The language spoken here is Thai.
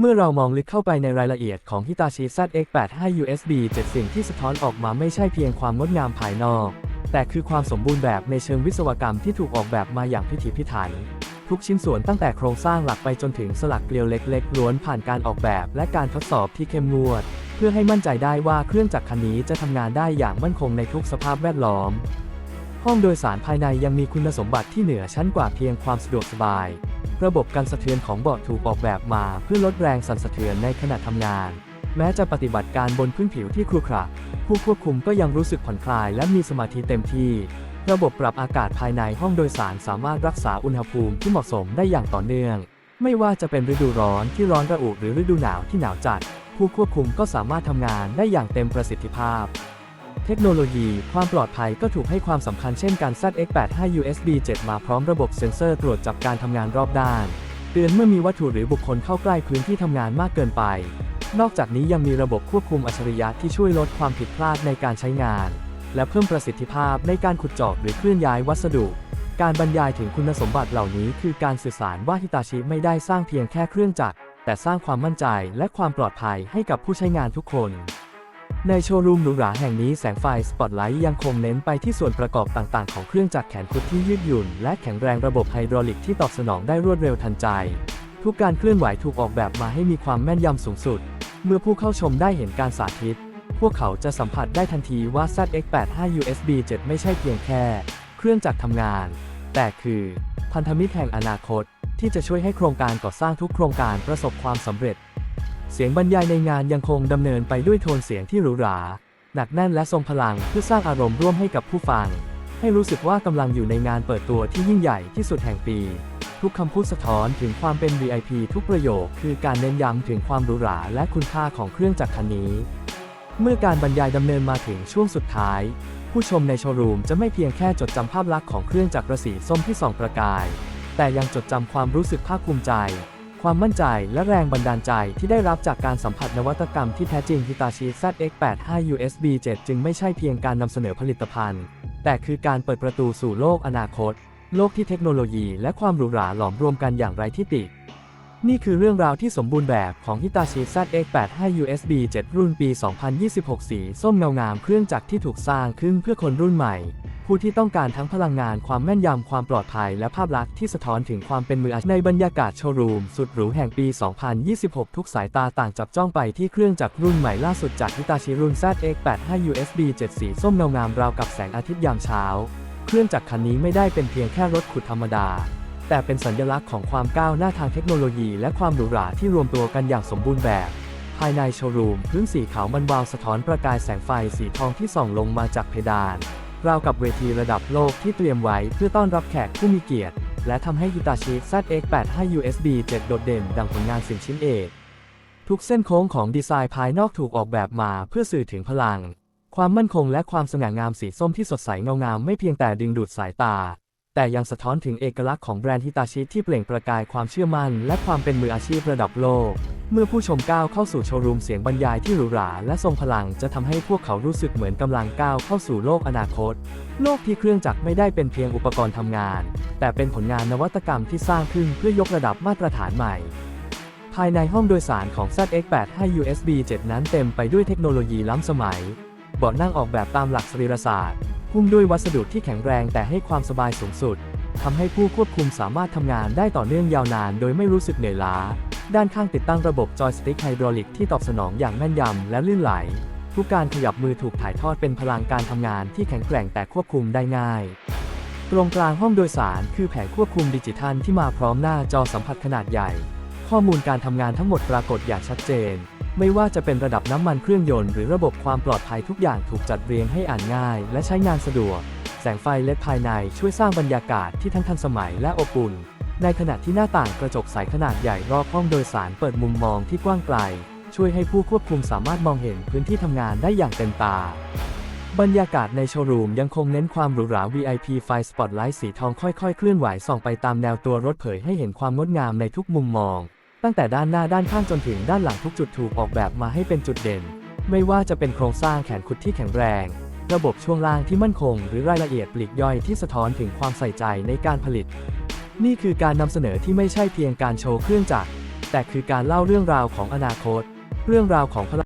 เมื่อเรามองลึกเข้าไปในรายละเอียดของ Hitachi ZX85 USB 7 สิ่งที่สะท้อนออกมาไม่ใช่เพียงความงดงามภายนอก แต่คือความสมบูรณ์แบบในเชิงวิศวกรรมที่ถูกออกแบบมาอย่างพิถีพิถัน ทุกชิ้นส่วนตั้งแต่โครงสร้างหลักไปจนถึงสลักเกลียวเล็กๆล้วนผ่านการออกแบบและการทดสอบที่เข้มงวด เพื่อให้มั่นใจได้ว่าเครื่องจักรคันนี้จะทำงานได้อย่างมั่นคงในทุกสภาพแวดล้อม ห้องโดยสารภายในยังมีคุณสมบัติที่เหนือชั้นกว่าเพียงความสะดวกสบาย ระบบการสะเทือนของเบาะถูกออกแบบมาเพื่อลดแรงสั่นสะเทือนในขณะทำงาน แม้จะปฏิบัติการบนพื้นผิวที่ครุขระผู้ควบคุมก็ยังรู้สึกผ่อนคลายและมีสมาธิเต็มที่ ระบบปรับอากาศภายในห้องโดยสารสามารถรักษาอุณหภูมิที่เหมาะสมได้อย่างต่อเนื่อง ไม่ว่าจะเป็นฤดูร้อนที่ร้อนระอุหรือฤดูหนาวที่หนาวจัด ผู้ควบคุมก็สามารถทำงานได้อย่างเต็มประสิทธิภาพ เทคโนโลยี ความปลอดภัยก็ถูกให้ความสำคัญเช่นการ ZX85 USB 7 มาพร้อมระบบเซ็นเซอร์ตรวจจับการทำงานรอบด้าน เตือนเมื่อมีวัตถุหรือบุคคลเข้าใกล้พื้นที่ทำงานมากเกินไป นอกจากนี้ยังมีระบบควบคุมอัจฉริยะที่ช่วยลดความผิดพลาดในการใช้งาน และเพิ่มประสิทธิภาพในการขุดเจาะหรือเคลื่อนย้ายวัสดุ การบรรยายถึงคุณสมบัติเหล่านี้คือการสื่อสารว่าฮิตาชิไม่ได้สร้างเพียงแค่เครื่องจักรแต่สร้างความมั่นใจและความปลอดภัยให้กับผู้ใช้งานทุกคน ในโชว์รูมหรูหราแห่งนี้แสงไฟสปอตไลท์ยังคงเน้นไปที่ส่วนประกอบต่างๆ ของเครื่องจักรแขนคุดที่ยืดหยุ่น และแข็งแรงระบบไฮดรอลิกที่ตอบสนองได้รวดเร็วทันใจ ทุกการเคลื่อนไหวถูกออกแบบมาให้มีความแม่นยำสูงสุด เมื่อผู้เข้าชมได้เห็นการสาธิต พวกเขาจะสัมผัสได้ทันทีว่า ZX85 USB 7 ไม่ใช่เพียงแค่ เครื่องจักรทำงาน แต่คือ พันธมิตรแห่งอนาคต ที่จะช่วยให้โครงการก่อสร้างทุกโครงการประสบความสำเร็จ เสียงบรรยายในงานยังคงดำเนินไปด้วยโทนเสียงที่หรูหรา หนักแน่นและทรงพลังเพื่อสร้างอารมณ์ร่วมให้กับผู้ฟัง ให้รู้สึกว่ากำลังอยู่ในงานเปิดตัวที่ยิ่งใหญ่ที่สุดแห่งปี ทุกคำพูดสะท้อนถึงความเป็น VIP ทุกประโยคคือการเน้นย้ำถึงความหรูหราและคุณค่าของเครื่องจักรคันนี้ เมื่อการบรรยายดำเนินมาถึงช่วงสุดท้าย ผู้ชมในโชว์รูมจะไม่เพียงแค่จดจำภาพลักษณ์ของเครื่องจักรสีส้มที่ส่องประกาย แต่ยังจดจำความรู้สึกภาคภูมิใจ ความมั่นใจและแรงบันดาลใจที่ได้รับจากการสัมผัสนวัตกรรมที่แท้จริง Hitachi ZX85 USB 7 จึงไม่ใช่เพียงการนำเสนอผลิตภัณฑ์ แต่คือการเปิดประตูสู่โลกอนาคต โลกที่เทคโนโลยีและความหรูหราหลอมรวมกันอย่างไร้ที่ติ นี่คือเรื่องราวที่สมบูรณ์แบบของ Hitachi ZX85 USB 7 รุ่นปี 2026 สีส้มเงางามเครื่องจักรที่ถูกสร้างขึ้นเพื่อคนรุ่นใหม่ ผู้ที่ต้องการทั้งพลังงานความแม่นยำความปลอดภัยและภาพลักษณ์ที่สะท้อนถึงความเป็นมืออาชีพในบรรยากาศโชว์รูม สุดหรูแห่งปี 2026 ทุกสายตาต่างจับจ้องไปที่เครื่องจักรรุ่นใหม่ล่าสุดจาก Hitachi รุ่น ZX85 USB 7 สีส้มเงางามราวกับแสงอาทิตย์ยามเช้า เครื่องจักรคันนี้ไม่ได้เป็นเพียงแค่รถขุดธรรมดา แต่เป็นสัญลักษณ์ของความก้าวหน้าทางเทคโนโลยี และความหรูหราที่รวมตัวกันอย่างสมบูรณ์แบบภายในโชว์รูมพื้นสีขาวมันวาวสะท้อนประกายแสงไฟสีทองที่ส่องลงมาจากเพดาน ราวกับเวทีระดับโลกที่เตรียมไว้เพื่อต้อนรับแขกผู้มีเกียรติ และทำให้ Hitachi ZX85 USB 7 โดดเด่นดังผลงานสิ่งชิ้นเอกทุกเส้นโค้งของดีไซน์ภายนอกถูกออกแบบมาเพื่อสื่อถึงพลัง ความมั่นคงและความสง่างามสีส้มที่สดใสเงางามไม่เพียงแต่ดึงดูดสายตา แต่ยังสะท้อนถึงเอกลักษณ์ของแบรนด์ฮิตาชิที่เปล่งประกายความเชื่อมั่น และความเป็นมืออาชีพระดับโลก เมื่อผู้ชมก้าวเข้าสู่โชว์รูมเสียงบรรยายที่หรูหราและทรงพลังจะทำให้พวกเขารู้สึกเหมือนกำลังก้าวเข้าสู่โลกอนาคต โลกที่เครื่องจักรไม่ได้เป็นเพียงอุปกรณ์ทำงาน แต่เป็นผลงานนวัตกรรมที่สร้างขึ้นเพื่อยกระดับมาตรฐานใหม่ ภายในห้องโดยสารของ ZX85 USB 7 นั้นเต็มไปด้วยเทคโนโลยีล้ำสมัยเบาะนั่งออกแบบตามหลักสรีรศาสตร์หุ้มด้วยวัสดุที่แข็งแรงแต่ให้ความสบายสูงสุดทำให้ผู้ควบคุมสามารถทำงานได้ต่อเนื่องยาวนานโดยไม่รู้สึกเหนื่อยล้า ด้านข้างติดตั้งระบบจอยสติ๊กไฮดรอลิกที่ตอบสนองอย่างแม่นยำและลื่นไหล ทุกการขยับมือถูกถ่ายทอดเป็นพลังการทำงานที่แข็งแกร่งแต่ควบคุมได้ง่าย ตรงกลางห้องโดยสารคือแผงควบคุมดิจิทัลที่มาพร้อมหน้าจอสัมผัสขนาดใหญ่ ข้อมูลการทำงานทั้งหมดปรากฏอย่างชัดเจน ไม่ว่าจะเป็นระดับน้ำมันเครื่องยนต์หรือระบบความปลอดภัยทุกอย่างถูกจัดเรียงให้อ่านง่าย และใช้งานสะดวก แสงไฟเลดภายในช่วยสร้างบรรยากาศที่ทั้งทันสมัยและอบอุ่น ในขณะที่หน้าต่างกระจกใสขนาดใหญ่รอบห้องโดยสารเปิดมุมมองที่กว้างไกล ช่วยให้ผู้ควบคุมสามารถมองเห็นพื้นที่ทำงานได้อย่างเต็มตา บรรยากาศในโชว์รูมยังคงเน้นความหรูหรา VIP ไฟสปอตไลท์สีทองค่อยๆ เคลื่อนไหวส่องไปตามแนวตัวรถเผยให้เห็นความงดงามในทุกมุมมอง ตั้งแต่ด้านหน้าด้านข้างจนถึงด้านหลังทุกจุดถูกออกแบบมาให้เป็นจุดเด่น ไม่ว่าจะเป็นโครงสร้างแขนคุดที่แข็งแรงระบบช่วงล่างที่มั่นคง หรือรายละเอียดปลีกย่อยที่สะท้อนถึงความใส่ใจในการผลิต นี่คือการนำเสนอที่ไม่ใช่เพียงการโชว์เครื่องจักร แต่คือการเล่าเรื่องราวของอนาคต เรื่องราวของพลัง